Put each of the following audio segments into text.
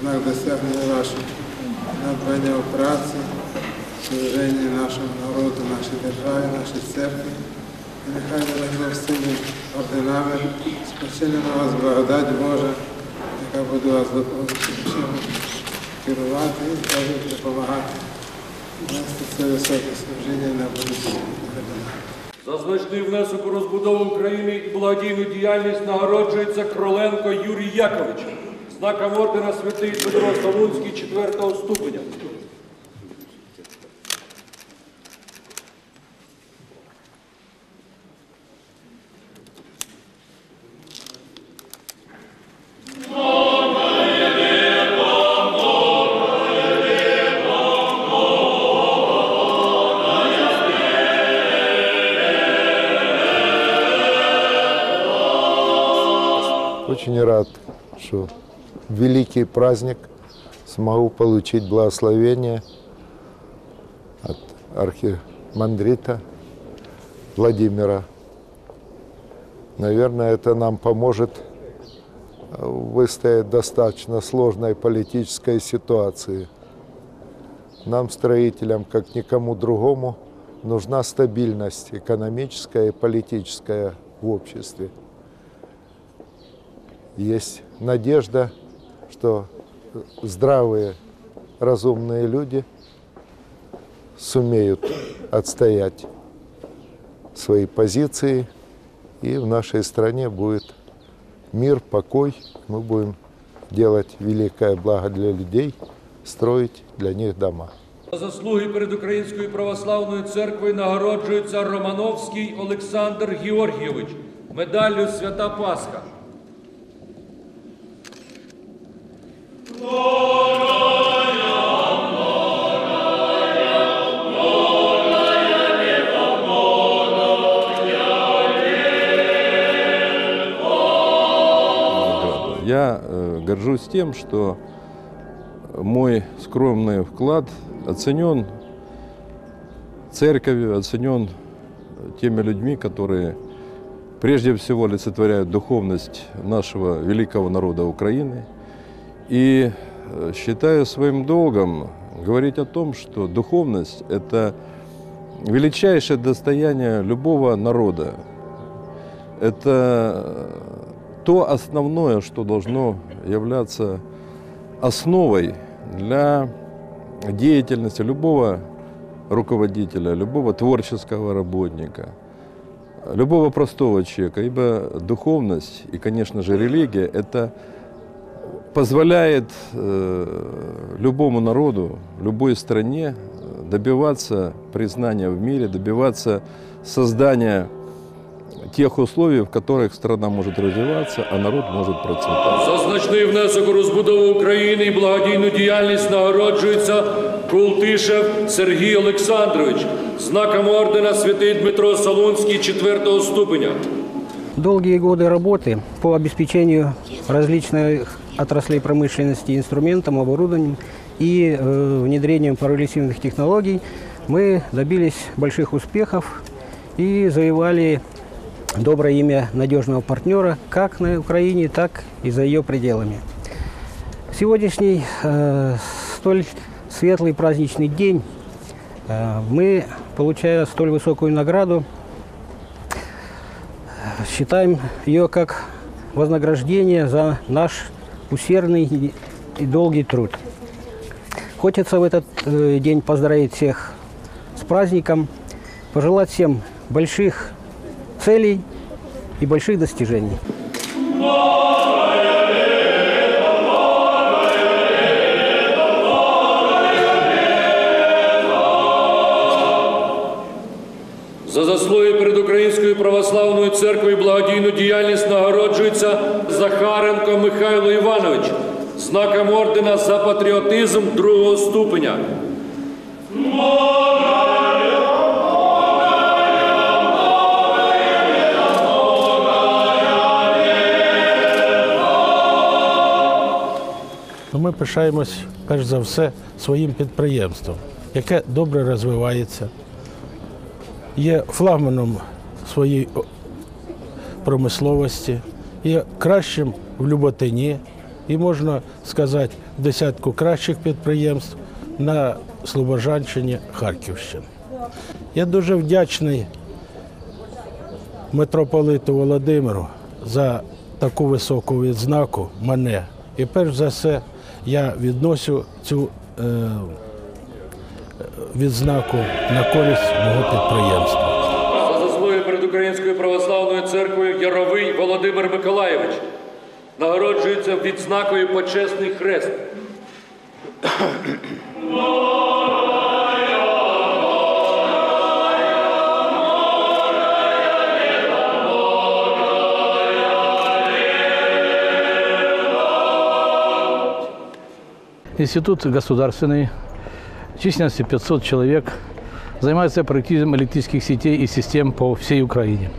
знак досягнення вашого надбання у праці, служенні нашому народу, нашій державі, нашій церкві. І нехай ви всіми орденами спочине на вас благодать Божа, яка буде вас допомагати керувати і також допомагати нести це високе служіння на будущее. За значний внесок у розбудову України і благодійну діяльність нагороджується Кроленко Юрій Якович. Знаком ордена святий Петро Солунський 4 ступеня. Очень рад, что великий праздник смогу получить благословение от архимандрита Владимира. Наверное, это нам поможет э, выстоять достаточно сложной политической ситуации. Нам, строителям, как никому другому, нужна стабильность экономическая и политическая в обществе. Есть надежда, что здравые, разумные люди сумеют отстоять свои позиции, и в нашей стране будет мир, покой. Мы будем делать великое благо для людей, строить для них дома. За заслуги перед Українською православною церквою нагороджується Романовський Олександр Георгійович медаллю Свята Пасха. Горжусь тем, что мой скромный вклад оценен церковью, оценен теми людьми, которые прежде всего олицетворяют духовность нашего великого народа Украины. И э, считаю своим долгом говорить о том, что духовность – это величайшее достояние любого народа. Это то основное, что должно являться основой для деятельности любого руководителя, любого творческого работника, любого простого человека. Ибо духовность и, конечно же, религия – это позволяет э, любому народу, любой стране добиваться признания в мире, добиваться создания тех условий, в которых страна может развиваться, а народ может процветать. За значний внесок у розбудову України і благодійну діяльність нагороджується Култишев Сергій Олександрович. Знаком ордена святий Дмитро Солунський 4 ступеня. Долгие годы работы по обеспечению различных отраслей промышленности инструментом, оборудованием и э, внедрением прогрессивных технологий мы добились больших успехов и завоевали доброе имя надежного партнера как на Украине, так и за ее пределами. Сегодняшний э, столь светлый праздничный день э, мы, получая столь высокую награду, считаем ее как вознаграждение за наш усердный и долгий труд. Хочется в этот э, день поздравить всех с праздником, пожелать всем больших целей и больших достижений. За заслуги перед Українською православною церквою благодійну діяльність нагороджується Захаренко Михайло Іванович. Знаком ордена за патріотизм другого ступеня. Ми пишаємось, перш за все, своїм підприємством, яке добре розвивається. є флагманом своєї промисловості, є кращим в Люботині і можна сказати десятку кращих підприємств на Слобожанщині Харківщини. Я дуже вдячний митрополиту Володимиру за таку високу відзнаку мене. І перш за все я відносю цю е, відзнаку на користь мого підприємства. За заслуги перед Українською православною церквою Яровий Володимир Миколаєвич нагороджується відзнакою Почесний хрест. Институт государственный, численностью 500 человек, занимается проектированием электрических сетей и систем по всей Украине.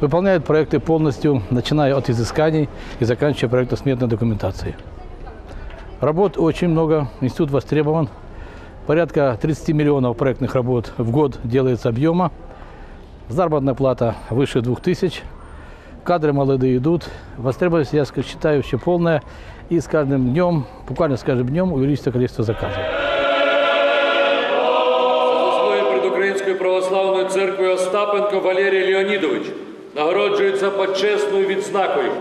Выполняет проекты полностью, начиная от изысканий и заканчивая проектно-сметной документацией. Работ очень много, институт востребован. Порядка 30 миллионов проектных работ в год делается объема. Заработная плата выше 2000 Кадры молодые идут. Востребованность, я ска- считаю, еще полная. И с каждым днем, буквально с каждым днем увеличится количество заказов. За заслуги перед Українською православною церквою Остапенко Валерій Леонідович нагороджується почесною відзнакою.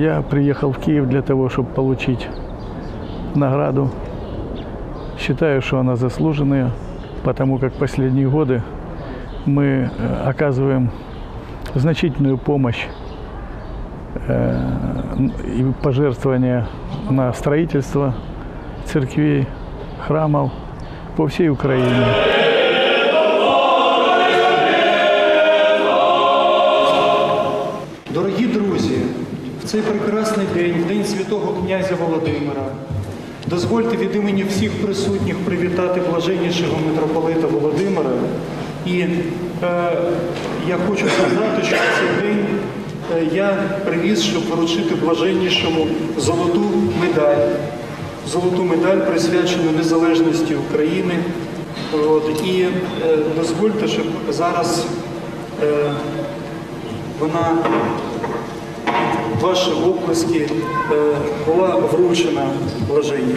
Я приехал в Киев для того, чтобы получить награду. Считаю, что она заслуженная, потому как последние годы мы э, оказываем значительную помощь э, и пожертвования на строительство церквей, храмов по всей Украине. Цей прекрасний день, день святого князя Володимира, дозвольте від імені всіх присутніх привітати блаженнішого митрополита Володимира. І е, я хочу сказати, що цей день е, я привіз, щоб вручити блаженнішому золоту медаль. Золоту медаль присвячену незалежності України. От, і е, дозвольте, щоб зараз е, вона ваші оплески е, була вручена блаженні.